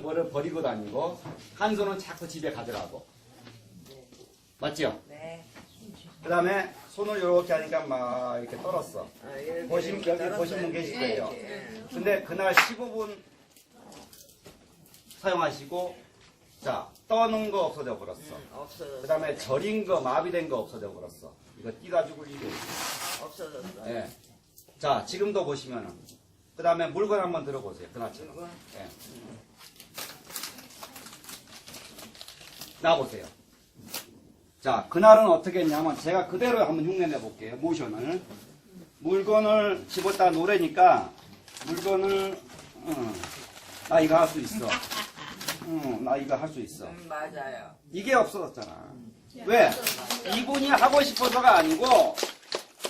뭐를 버리고 다니고 한 손은 자꾸 집에 가져가고 맞죠? 네. 그 다음에 손을 이렇게 하니까 막 이렇게 떨었어 아, 이렇게 보시면 이렇게 여기 분 계실 거예요. 네. 근데 그날 15분 사용하시고 자 떠는 거 없어져 버렸어 없어졌어. 그 다음에 절인 거 마비된 거 없어져 버렸어 이거 띠가 죽을 일이 없어졌어. 예. 자 지금도 보시면은 그 다음에 물건 한번 들어보세요 그날처럼 물건? 예. 나보세요 자 그날은 어떻게 했냐면 제가 그대로 한번 흉내 내 볼게요 모션을 물건을 집었다 놓으니까 물건을 응, 나 이거 할 수 있어 응, 나 이거 할 수 있어 음, 맞아요. 이게 없어졌잖아. 왜? 이분이 하고 싶어서가 아니고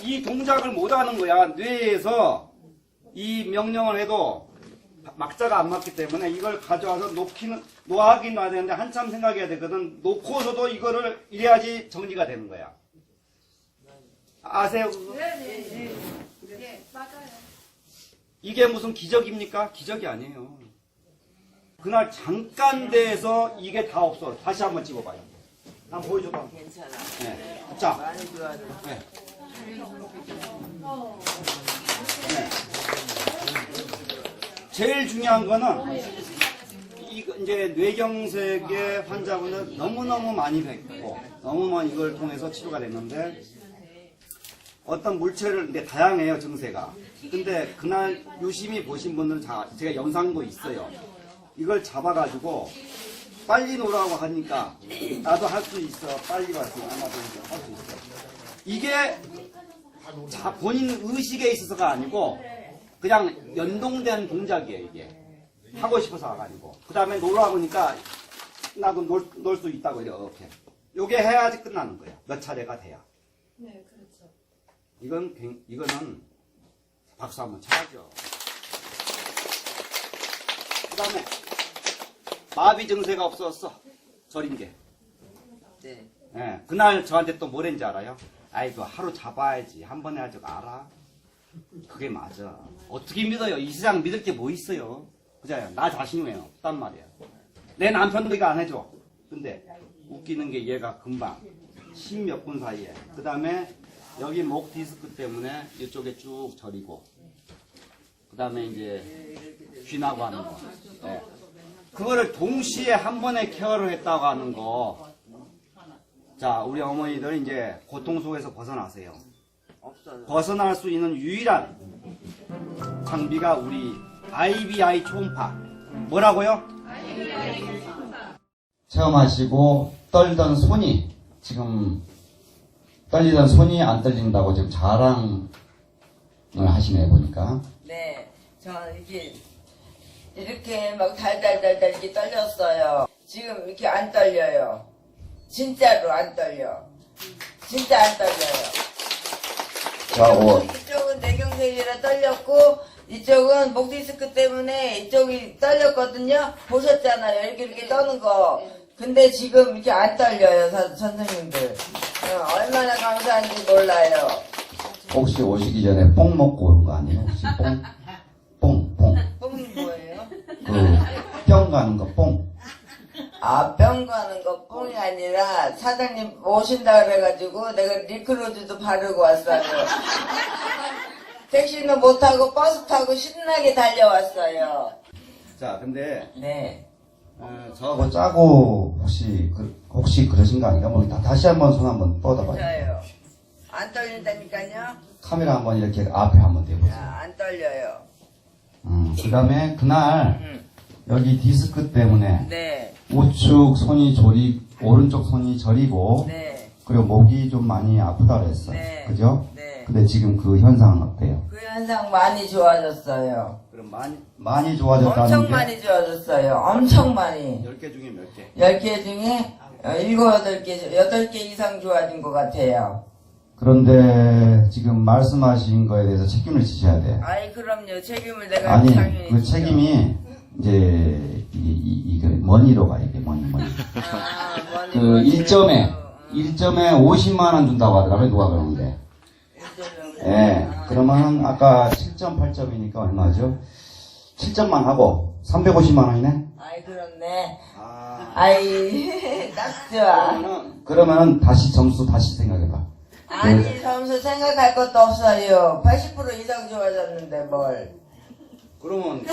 이 동작을 못 하는 거야. 뇌에서 이 명령을 해도 막자가 안 맞기 때문에 이걸 가져와서 놓기는 놓하긴 놔야 되는데 한참 생각해야 되거든. 놓고서도 이거를 이래야지 정리가 되는 거야. 아세요? 그거? 이게 무슨 기적입니까? 기적이 아니에요. 그날 잠깐 돼서 이게 다 없어. 다시 한번 찍어봐요. 한번 보여줘봐. 괜찮아. 네. 자, 많이. 네. 네. 제일 중요한 거는 이 이제 뇌경색의 환자분은 너무너무 많이 뵙고 너무만 이걸 통해서 치료가 됐는데 어떤 물체를 근데 다양해요 증세가. 근데 그날 유심히 보신 분들은 자, 제가 영상도 있어요. 이걸 잡아가지고 빨리 놀라고 하니까 나도 할 수 있어. 빨리 왔어 아마도 할수 있어. 이게 자, 본인 의식에 있어서가 아니고 그냥 연동된 동작이에요 이게. 하고 싶어서가 아니고. 그 다음에 놀라 보니까 나도 놀 수 있다고 이렇게. 요게 해야지 끝나는 거야 몇 차례가 돼야. 네, 그렇죠. 이건 굉- 이거는 박수 한번 쳐야죠. 그 다음에 마비 증세가 없었어. 절인 게. 네. 예, 그날 저한테 또 뭐랬는지 알아요? 아이고 하루 잡아야지. 한 번 해야지 알아? 그게 맞아. 어떻게 믿어요? 이 세상 믿을 게 뭐 있어요? 그잖아요 나 자신이 왜 없단 말이야. 내 남편도 이거 안 해줘. 근데 웃기는 게 얘가 금방 십몇 분 사이에. 그 다음에 여기 목 디스크 때문에 이쪽에 쭉 저리고. 그 다음에 이제 쥐나고 하는 거 예. 그거를 동시에 한 번에 케어를 했다고 하는 거 자, 우리 어머니들 이제 고통 속에서 벗어나세요. 벗어날 수 있는 유일한 장비가 우리 IBI 초음파. 뭐라고요? 체험하시고 떨던 손이 지금 떨리던 손이 안 떨린다고 지금 자랑을 하시네 보니까. 네. 저 이게 이렇게 막 달달달달 이렇게 떨렸어요. 지금 이렇게 안 떨려요. 진짜로 안 떨려. 진짜 안 떨려요. 자, 오. 이쪽은 뇌경색이라 떨렸고 이쪽은 목 디스크 때문에 이쪽이 떨렸거든요. 보셨잖아요. 이렇게 이렇게 떠는 거. 근데 지금 이렇게 안 떨려요, 선- 선생님들. 어, 얼마나 감사한지 몰라요. 혹시 오시기 전에 뽕 먹고 온 거 아니에요? 혹시 뽕? 뽕, 가는 거 뽕. 아, 병 가는 거 뽕이 아니라 사장님 오신다 그래가지고 내가 리크로즈도 바르고 왔어요. 택시는 못 타고 버스 타고 신나게 달려왔어요. 자, 근데 네. 어, 저하고 짜고 혹시 그, 혹시 그러신 거 아닌가? 뭐 다, 다시 한번 손 한번 뻗어봐요. 맞아요. 안 떨린다니까요? 카메라 한번 이렇게 앞에 한번 대보세요. 아, 안 떨려요. 음, 그 다음에 그날 음. 여기 디스크 때문에 네. 우측 손이 저리 오른쪽 손이 저리고 네. 그리고 목이 좀 많이 아프다 그랬어. 네. 그죠? 네. 근데 지금 그 현상은 어때요? 그 현상 많이 좋아졌어요. 그럼 많이 많이 좋아졌다는 엄청 게 많이 좋아졌어요. 엄청 많이. 10개 중에 몇 개? 10개 중에 어, 7, 8개, 8개 이상 좋아진 것 같아요. 그런데 지금 말씀하신 거에 대해서 책임을 지셔야 돼. 아이, 그럼요. 책임을 내가 아니 당연히 그 지죠. 책임이 이제 이, 이, 이거 머니로 가 이게 머니 머니. 아, 그 1점에 1점에 50만 원 준다고 하더라고요. 누가 그러는데. 예. 그러면 아까 7점 8점이니까 얼마죠? 7점만 하고 350만 원이네. 아이 그렇네. 아. 아이 딱 좋아. 그러면은 그러면은 다시 점수 다시 생각해 봐. 아니 점수 생각할 것도 없어요. 80% 이상 좋아졌는데 뭘. 그러면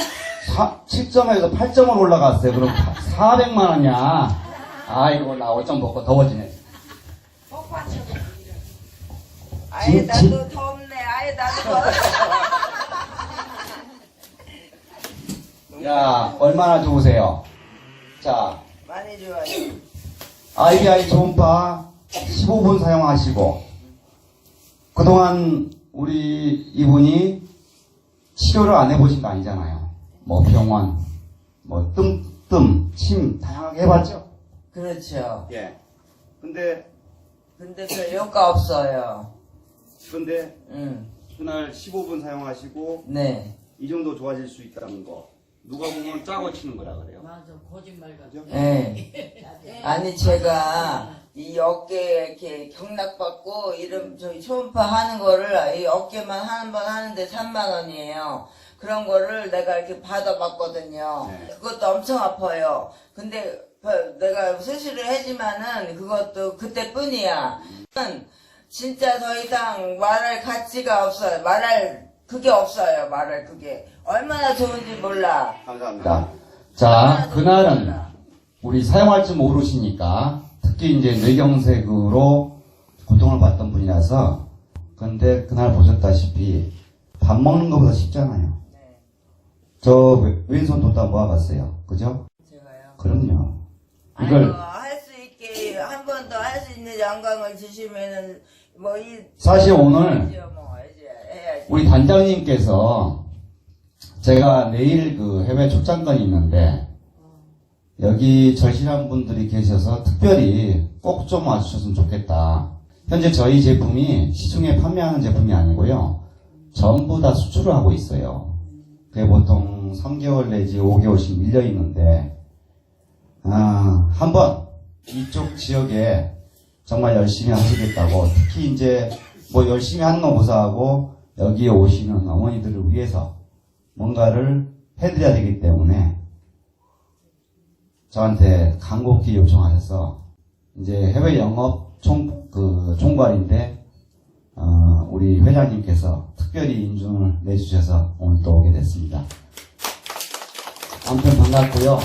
7점에서 8점으로 올라갔어요. 그럼 400만 원이야. 아이고 나 어쩜 먹고 더워지네. 아예 진- 나도 덥네. 아예 나도 더워. 야 얼마나 좋으세요? 자 많이 좋아요. IBI 초음파 15분 사용하시고 그동안 우리 이분이 치료를 안 해보신 거 아니잖아요. 뭐 병원, 뭐 뜸뜸, 침 다양하게 해봤죠. 그렇죠. 예. 근데 근데 별 효과 없어요. 근데 응. 그날 15분 사용하시고 네. 이 정도 좋아질 수 있다는 거 누가 보면 짜고 치는 거라 그래요. 맞아 거짓말 같아. 그죠? 네. 아니 제가 이 어깨에 이렇게 경락받고 이름 저기 초음파 하는 거를 이 어깨만 한 번 하는데 3만 원이에요. 그런 거를 내가 이렇게 받아봤거든요. 네. 그것도 엄청 아파요. 근데 바- 내가 수술을 하지만은 그것도 그때뿐이야. 진짜 더 이상 말할 가치가 없어요. 말할 그게 없어요. 말할 그게 얼마나 좋은지 몰라. 감사합니다. 자, 그날은 우리 사용할 줄 모르시니까 특히 이제 뇌경색으로 고통을 받던 분이라서 근데 그날 보셨다시피 밥 먹는 것보다 쉽잖아요. 네, 저 왼- 왼손 뒀다 모아봤어요. 그죠? 제가요. 그럼요. 아이고, 이걸 할수 있게 한 번 더 할 수 있는 영광을 주시면은 뭐이 사실 오늘 뭐 이제 해야지. 우리 단장님께서 제가 내일 그 해외 출장권이 있는데 여기 절실한 분들이 계셔서 특별히 꼭 좀 와주셨으면 좋겠다. 현재 저희 제품이 시중에 판매하는 제품이 아니고요. 전부 다 수출을 하고 있어요. 그게 보통 3개월 내지 5개월씩 밀려 있는데 아, 한번 이쪽 지역에 정말 열심히 하시겠다고 특히 이제 뭐 열심히 하는 거 무사하고 여기에 오시는 어머니들을 위해서 뭔가를 해드려야 되기 때문에 저한테 간곡히 요청하셔서 이제 해외 영업 총, 그 총괄인데 어, 우리 회장님께서 특별히 인준을 내주셔서 오늘 또 오게 됐습니다. 아무튼 반갑고요.